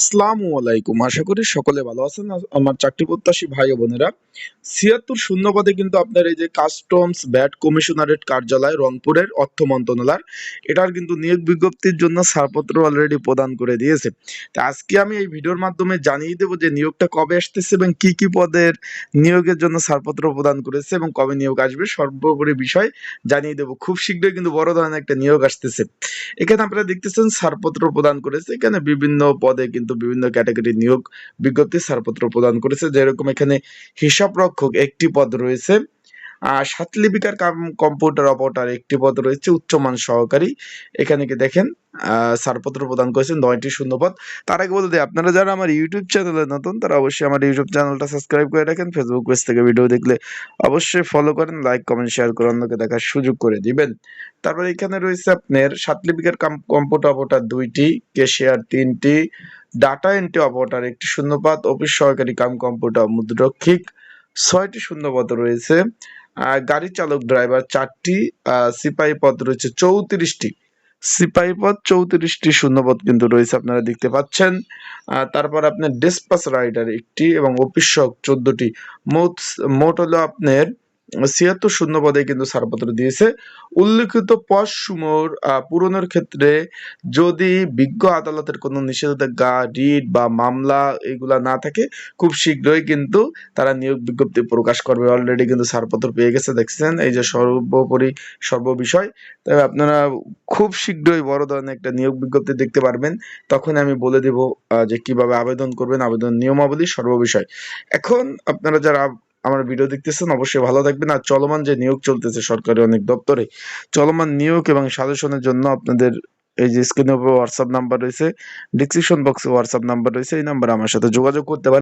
আসসালামু আলাইকুম। আশা করি সকলে ভালো আছেন। আমার চাকরি প্রত্যাশী ভাই বোনেরা, ছিয়াত্তর শূন্য পদে কিন্তু আপনার এই যে কাস্টমস ব্যাট কমিশনারেট কার্যালয় রংপুরের অর্থ মন্ত্রণালয়, এটার কিন্তু নিয়োগ বিজ্ঞপ্তির জন্য ছাড়পত্র অলরেডি প্রদান করে দিয়েছে। তা আজকে আমি এই ভিডিওর মাধ্যমে জানিয়ে দেবো যে নিয়োগটা কবে আসতেছে এবং কি কি পদের নিয়োগের জন্য ছাড়পত্র প্রদান করেছে এবং কবে নিয়োগ আসবে, সর্বোপরি বিষয় জানিয়ে দেবো। খুব শীঘ্রই কিন্তু বড় ধরনের একটা নিয়োগ আসতেছে। এখানে আপনারা দেখতেছেন ছাড়পত্র প্রদান করেছে। এখানে বিভিন্ন পদে কিন্তু বিভিন্ন ক্যাটাগরি নিয়োগ বিজ্ঞপ্তি ছাড়পত্র প্রদান করেছে। যেরকম এখানে হিসাব রক্ষক একটি পদ রয়েছে, আর সাতলিপিকার কাম- কম্পিউটার অপারেটর একটি পদ রয়েছে, উচ্চমান সহকারী। এখানে কি দেখেন? ছাড়পত্র প্রদান করেছেন নয়টি শূন্যপদ। তার আগে বলতে আপনারা যারা আমার ইউটিউব চ্যানেলে নতুন, তারা অবশ্যই আমার ইউটিউব চ্যানেলটা সাবস্ক্রাইব করে রাখেন। ফেসবুক পেজ থেকে ভিডিও দেখলে অবশ্যই ফলো করেন লাইক কমেন্ট শেয়ার করে অন্যকে দেখার সুযোগ করে দিবেন। তারপর এখানে রয়েছে আপনার সাতলিপিকার কম্পিউটার অপারেটর দুইটি কেশিয়ার তিনটি ডাটা এন্ট্রি অপারেটর একটি শূন্যপদ অফিস সহকারী কাম কম্পিউটার মুদ্রক্ষিক ছয়টি শূন্যপদ রয়েছে। গাড়ি চালক ড্রাইভার চারটি সিপাহী পদ রয়েছে চৌত্রিশটি। সিপাহী পদ চৌত্রিশটি শূন্যপদ কিন্তু রয়েছে, আপনারা দেখতে পাচ্ছেন। তারপর আপনার ডেসপাস রাইডার একটি এবং অফিস চোদ্দটি। মোট মোট হলো আপনার ছিয়াত্তর শূন্য পদে কিন্তু ছাড়পত্র দিয়েছে। উল্লেখিত পদ সমূহ পূরণের ক্ষেত্রে যদি বিজ্ঞ আদালতের কোনো নিষেধাজ্ঞা, রিট বা মামলা এগুলা না থাকে, খুব শীঘ্রই কিন্তু তারা নিয়োগ বিজ্ঞপ্তি প্রকাশ করবে। অলরেডি কিন্তু ছাড়পত্র পেয়ে গেছে, দেখছেন? এই যে সর্বোপরি, সর্ববিষয়। তবে আপনারা খুব শীঘ্রই বড় ধরনের একটা নিয়োগ বিজ্ঞপ্তি দেখতে পারবেন। তখন আমি বলে দেব যে কীভাবে আবেদন করবেন, আবেদন নিয়মাবলী সর্ববিষয়। এখন আপনারা যারা আমার ভিডিও দেখতেছেন, অবশ্যই ভালো থাকবেন। আর চলমান যে নিয়োগ চলতেছে সরকারি অনেক দপ্তরে, চলমান নিয়োগ এবং সাজেশনের জন্য আপনাদের এই যে স্ক্রিনের উপর হোয়াটসঅ্যাপ নাম্বার রয়েছে ডিসক্রিপশন বক্সে হোয়াটসঅ্যাপ নাম্বার রয়েছে, এই নাম্বারে আমার সাথে যোগাযোগ করতে পারেন।